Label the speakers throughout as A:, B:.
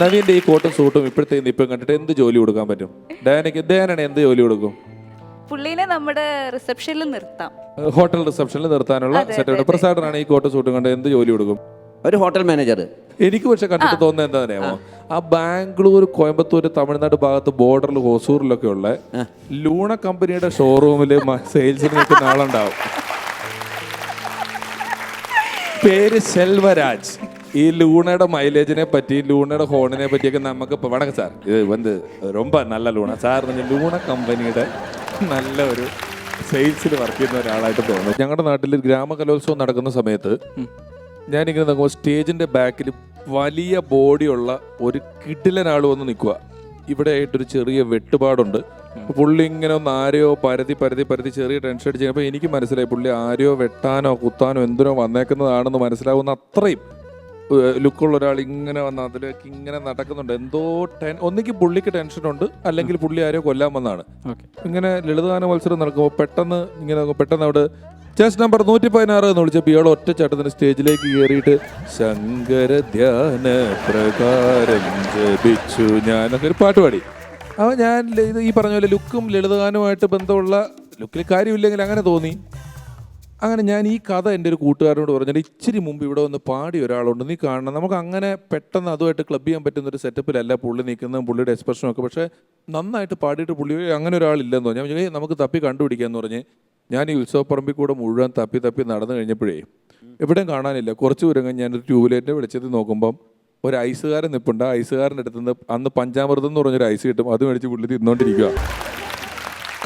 A: നവീന്റെ ഈ കോട്ടും സൂട്ടും ഇപ്പോഴത്തെ ഇപ്പം കണ്ടിട്ട് എന്ത് ജോലി കൊടുക്കാൻ പറ്റും? ഡയാനയ്ക്ക് ഡയാനാണ് എന്ത് ജോലി കൊടുക്കും?
B: പുള്ളീനെ നമ്മുടെ റിസപ്ഷനിൽ നിർത്താം.
A: ഹോട്ടൽ റിസപ്ഷനിൽ നിർത്താനുള്ള
B: സെറ്റപ്പ്
A: സെറ്റ്. പ്രസാദനാണ് ഈ കോട്ടും സൂട്ടും കണ്ട് എന്ത് ജോലി കൊടുക്കും?
C: ഒരു ഹോട്ടൽ മാനേജർ.
A: എനിക്ക് പക്ഷെ കണ്ടിട്ട് തോന്നുന്നത് എന്താ അറിയാമോ ആ ബാംഗ്ലൂർ കോയമ്പത്തൂർ തമിഴ്നാട് ഭാഗത്ത് ബോർഡറിൽ ഹൊസൂറിലൊക്കെ ഉള്ള ലൂണ കമ്പനിയുടെ ഷോറൂമിൽ സെയിൽസിന് നിൽക്കുന്ന ആളുണ്ടാവും. പേര് സെൽവരാജ്. ഈ ലൂണയുടെ മൈലേജിനെ പറ്റി ലൂണയുടെ ഹോണിനെ പറ്റിയൊക്കെ നമുക്ക് ഇപ്പൊ വണക്കം സാർ ഇത് വന്ന് ரொம்ப നല്ല ലൂണ സാർ എന്ന് ലൂണ കമ്പനിയുടെ നല്ല ഒരു സെയിൽസിൽ വർക്ക് ചെയ്യുന്ന ഒരാളായിട്ട് തോന്നുന്നു ഞങ്ങളുടെ നാട്ടിൽ ഗ്രാമ കലോത്സവം നടക്കുന്ന സമയത്ത് ഞാനിങ്ങനെ നോക്കുമ്പോൾ സ്റ്റേജിന്റെ ബാക്കിൽ വലിയ ബോഡിയുള്ള ഒരു കിടിലനാൾ വന്ന് നിൽക്കുക ഇവിടെ ആയിട്ടൊരു ചെറിയ വെട്ടുപാടുണ്ട് അപ്പൊ പുള്ളി ഇങ്ങനെ ഒന്ന് ആരെയോ പരതി പരതി പരതി ചെറിയ ടെൻഷൻ അടിച്ച് കഴിഞ്ഞപ്പോൾ എനിക്ക് മനസ്സിലായി പുള്ളി ആരെയോ വെട്ടാനോ കുത്താനോ എന്തിനോ വന്നേക്കുന്നതാണെന്ന് മനസ്സിലാവുന്ന അത്രയും ഏഹ്, ലുക്കുള്ള ഒരാൾ ഇങ്ങനെ വന്ന അതിലേക്ക് ഇങ്ങനെ നടക്കുന്നുണ്ട്. എന്തോ ടെൻ ഒന്നിക്ക് പുള്ളിക്ക് ടെൻഷനുണ്ട് അല്ലെങ്കിൽ പുള്ളി ആരെയോ കൊല്ലാൻ വന്നാണ്. ഇങ്ങനെ ലളിതഗാന മത്സരം നടക്കുമ്പോൾ പെട്ടെന്ന് ഇങ്ങനെ പെട്ടെന്ന് അവിടെ ചെസ് നമ്പർ നൂറ്റി പതിനാറ് എന്ന് വിളിച്ചപ്പോൾ ഒറ്റ ചട്ടത്തിന് സ്റ്റേജിലേക്ക് കയറിയിട്ട് ശങ്കര ധ്യാന പ്രകാരം ജപിച്ചു ഞാൻ ഒരു പാട്ട് പാടി. അപ്പോൾ ഞാൻ ഇത് ഈ പറഞ്ഞ പോലെ ലുക്കും ലളിതഗാനവുമായിട്ട് ബന്ധമുള്ള ലുക്കിൽ കാര്യമില്ലെങ്കിൽ അങ്ങനെ തോന്നി. അങ്ങനെ ഞാൻ ഈ കഥ എന്റെ ഒരു കൂട്ടുകാരനോട് പറഞ്ഞിട്ട് ഇച്ചിരി മുമ്പ് ഇവിടെ വന്ന് പാടി ഒരാളുണ്ട്. നീ കാണണം. നമുക്ക് അങ്ങനെ പെട്ടെന്ന് അതുമായിട്ട് ക്ലബ് ചെയ്യാൻ പറ്റുന്ന ഒരു സെറ്റപ്പിലല്ല പുള്ളി നിൽക്കുന്നതും പുള്ളിയുടെ എക്സ്പ്രഷനും ഒക്കെ. പക്ഷേ നന്നായിട്ട് പാടിയിട്ട് പുള്ളി "ഏയ് അങ്ങനെ ഒരാളില്ലെന്ന് പറഞ്ഞു ഞാൻ പറഞ്ഞു, നമുക്ക് തപ്പി കണ്ടുപിടിക്കാന്ന് പറഞ്ഞ് ഞാൻ ഈ ഉത്സവപ്പറമ്പിൽ കൂടെ മുഴുവൻ തപ്പി തപ്പി നടന്നു കഴിഞ്ഞപ്പോഴേ എവിടെയും കാണാനില്ല. കുറച്ച് ദൂരം കഴിഞ്ഞ് ഞാനൊരു ട്യൂബ്ലൈറ്റിന്റെ വെളിച്ചത്തിൽ നോക്കുമ്പം ഒരു ഐസുകാരൻ നിൽപ്പുണ്ട് ആ ഐസുകാരന്റെ അടുത്ത് നിന്ന് അന്ന് പഞ്ചാമൃതം എന്ന് പറഞ്ഞൊരു ഐസ് കിട്ടും. അത് മേടിച്ച് പുള്ളി തിന്നോണ്ടിരിക്കുക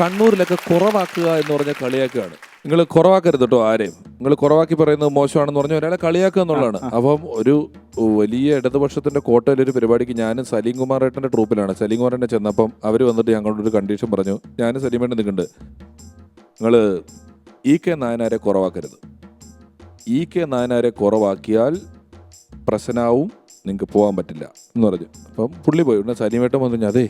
A: കണ്ണൂരിലൊക്കെ കുറവാക്കുക എന്ന് പറഞ്ഞ കളിയാക്കുകയാണ്. നിങ്ങൾ കുറവാക്കരുത് കേട്ടോ ആരെയും. നിങ്ങൾ കുറവാക്കി പറയുന്നത് മോശമാണെന്ന് പറഞ്ഞു ഒരാളെ കളിയാക്കുക എന്നുള്ളതാണ്. അപ്പം ഒരു വലിയ ഇടതുപക്ഷത്തിന്റെ കോട്ടയിൽ ഒരു പരിപാടിക്ക് ഞാനും സലീം കുമാർ ഏട്ടന്റെ ട്രൂപ്പിലാണ്. സലീം കുമാർ ഏട്ടൻ ചെന്നപ്പം അവർ വന്നിട്ട് ഞങ്ങളോട് ഒരു കണ്ടീഷൻ പറഞ്ഞു. ഞാനും ഏട്ടൻ നിൽക്കുന്നുണ്ട്. നിങ്ങൾ ഇ കെ നായനാരെ കുറവാക്കരുത്. ഇ കെ നായനാരെ കുറവാക്കിയാൽ പ്രശ്നാവും നിങ്ങൾക്ക് പോകാൻ പറ്റില്ല എന്ന് പറഞ്ഞു. അപ്പം പുള്ളി പോയി. ഉടനെ സലീമേട്ടൻ വന്നു അതെ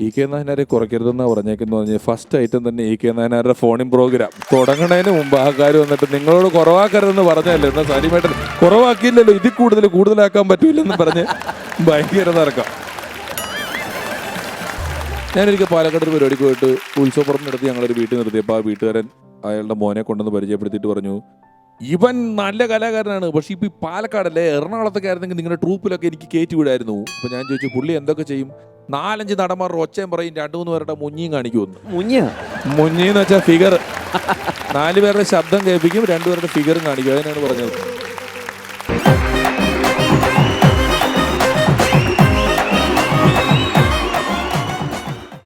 A: ഇ കെ നായനാരെ കുറയ്ക്കരുതെന്ന് പറഞ്ഞേക്കെന്ന് പറഞ്ഞ് ഫസ്റ്റ് ഐറ്റം തന്നെ ഇ കെ നായനാരുടെ ഫോണിംഗ് പ്രോഗ്രാം തുടങ്ങുന്നതിന് മുമ്പ് ആ കാര്യം വന്നിട്ട് നിങ്ങളോട് കുറവാക്കരുതെന്ന് പറഞ്ഞല്ലേ എന്നാൽ സാരിമേട്ടൻ കുറവാക്കിയില്ലല്ലോ. ഇതിൽ കൂടുതൽ കൂടുതലാക്കാൻ പറ്റൂലെന്ന് പറഞ്ഞ് ഭയങ്കര തർക്കം. ഞാനൊരിക്കൽ പാലക്കാട് ഒരു പരിപാടിക്ക് പോയിട്ട് ഉത്സവപ്പുറത്തിനടുത്ത് ഞങ്ങളൊരു വീട്ടിൽ നിർത്തിയപ്പോൾ ആ വീട്ടുകാരൻ അയാളുടെ മോനെ കൊണ്ടുവന്ന് പരിചയപ്പെടുത്തിയിട്ട് പറഞ്ഞു ഇവൻ നല്ല കലാകാരനാണ്. പക്ഷേ ഇപ്പോൾ ഈ പാലക്കാടല്ലേ എറണാകുളത്തൊക്കെ ആയിരുന്നെങ്കിൽ നിങ്ങളുടെ ട്രൂപ്പിലൊക്കെ എനിക്ക് കയറ്റി വിടായിരുന്നു. അപ്പോൾ ഞാൻ ചോദിച്ചു പുള്ളി എന്തൊക്കെ ചെയ്യും? നാലഞ്ച് നടന്മാർ ഒച്ചയും പറയും രണ്ടു മൂന്ന് പേരുടെ മുഞ്ഞിയും കാണിക്കുമെന്ന്
C: മുഞ്ഞ?
A: മുഞ്ഞി എന്ന് വെച്ചാൽ ഫിഗർ നാല് പേരുടെ ശബ്ദം കേൾപ്പിക്കും രണ്ടുപേരുടെ ഫിഗറും കാണിക്കും. അതിനാണ് പറഞ്ഞത്?